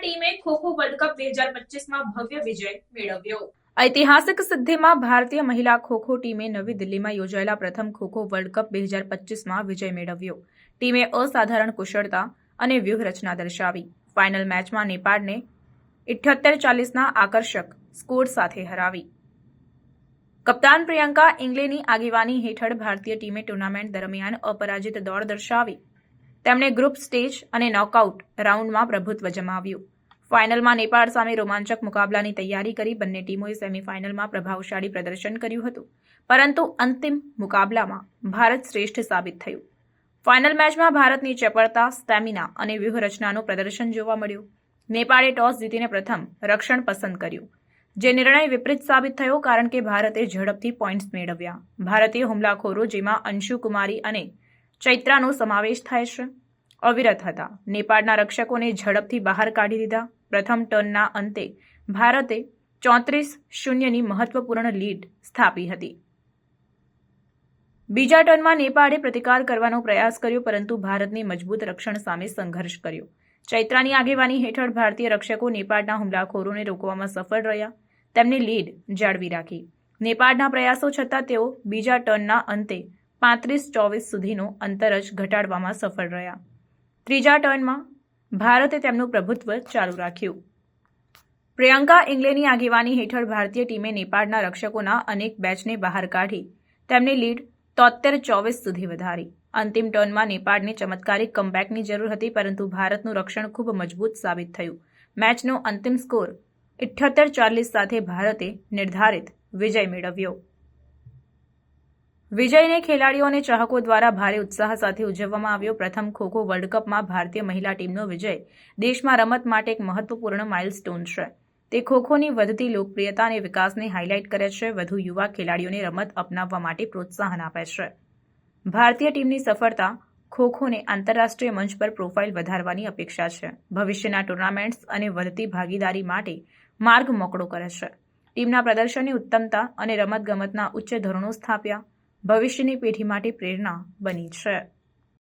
ટીમે kho kho world cup બે હજાર પચીસમાં ભવ્ય વિજય મેળવ્યો. ઐતિહાસિક સિદ્ધિમાં ભારતીય મહિલા ખોખો ટીમે નવી દિલ્હીમાં યોજાયેલા પ્રથમ ખોખો વર્લ્ડ કપ બે હજાર પચીસમાં વિજય મેળવ્યો. ટીમે અસાધારણ કુશળતા અને વ્યૂહરચના દર્શાવી. ફાઇનલ મેચમાં નેપાળને ઇઠ્યોતેર ચાલીસના આકર્ષક સ્કોર સાથે હરાવી. કપ્તાન પ્રિયંકા ઇંગ્લેની આગેવાની હેઠળ ભારતીય ટીમે ટુર્નામેન્ટ દરમિયાન અપરાજિત દોડ દર્શાવી. તેમણે ગ્રુપ સ્ટેજ અને નોકઆઉટ રાઉન્ડમાં પ્રભુત્વ જમાવ્યું. ફાઇનલમાં નેપાળ સામે રોમાંચક મુકાબલાની તૈયારી કરી બંને ટીમોએ સેમીફાઇનલમાં પ્રભાવશાળી પ્રદર્શન કર્યું હતું. પરંતુ અંતિમ મુકાબલામાં ભારત શ્રેષ્ઠ સાબિત થયું. ફાઇનલ મેચમાં ભારતની ચપળતા, સ્ટેમિના અને વ્યૂહરચનાનું પ્રદર્શન જોવા મળ્યું. નેપાળે ટોસ જીતીને પ્રથમ રક્ષણ પસંદ કર્યું, જે નિર્ણય વિપરીત સાબિત થયો કારણ કે ભારતે ઝડપથી પોઇન્ટ્સ મેળવ્યા. ભારતીય હુમલાખોરો જેમાં અંશુ કુમારી અને ચૈત્રાનો સમાવેશ થાય છે. અવિરત હતા. નેપાળના રક્ષકોને ઝડપથી બહાર કાઢી દીધા. પ્રથમ ટર્નના અંતે ભારતે ચોત્રીસ શૂન્યની મહત્વપૂર્ણ લીડ સ્થાપી હતી. બીજા ટર્નમાં નેપાળે પ્રતિકાર કરવાનો પ્રયાસ કર્યો, પરંતુ ભારતની મજબૂત રક્ષણ સામે સંઘર્ષ કર્યો. ચૈત્રાની આગેવાની હેઠળ ભારતીય રક્ષકો નેપાળના હુમલાખોરોને રોકવામાં સફળ રહ્યા. તેમની લીડ જાળવી રાખી. નેપાળના પ્રયાસો છતાં તેઓ બીજા ટર્નના અંતે પાંત્રીસ ચોવીસ સુધીનું અંતર જ ઘટાડવામાં સફળ રહ્યા. ત્રીજા ટર્નમાં ભારતે તેમનું પ્રભુત્વ ચાલુ રાખ્યું. પ્રિયંકા ઇંગ્લેની આગેવાની હેઠળ ભારતીય ટીમે નેપાળના રક્ષકોના અનેક બેચને બહાર કાઢી તેમની લીડ તોતેર ચોવીસ સુધી વધારી. અંતિમ ટર્નમાં નેપાળને ચમત્કારિક કમબેકની જરૂર હતી, પરંતુ ભારતનું રક્ષણ ખૂબ મજબૂત સાબિત થયું. મેચનો અંતિમ સ્કોર ઇઠ્યોતેર ચાલીસ સાથે ભારતે નિર્ધારિત વિજય મેળવ્યો. વિજયને ખેલાડીઓ અને ચાહકો દ્વારા ભારે ઉત્સાહ સાથે ઉજવવામાં આવ્યો. પ્રથમ ખોખો વર્લ્ડ કપમાં ભારતીય મહિલા ટીમનો વિજય. દેશમાં રમત માટે એક મહત્વપૂર્ણ માઇલસ્ટોન છે. તે ખોખોની વધતી લોકપ્રિયતા અને વિકાસને હાઇલાઇટ કરે છે. વધુ યુવા ખેલાડીઓને રમત અપનાવવા માટે પ્રોત્સાહન આપે છે. ભારતીય ટીમની સફળતા ખોખોને આંતરરાષ્ટ્રીય મંચ પર પ્રોફાઇલ વધારવાની અપેક્ષા છે. ભવિષ્યના ટુર્નામેન્ટ્સ અને વધતી ભાગીદારી માટે માર્ગ મોકળો કરે છે. ટીમના પ્રદર્શનની ઉત્તમતા અને રમતગમતના ઉચ્ચ ધોરણો સ્થાપ્યા. ભવિષ્યની પેઢી માટે પ્રેરણા બની છે.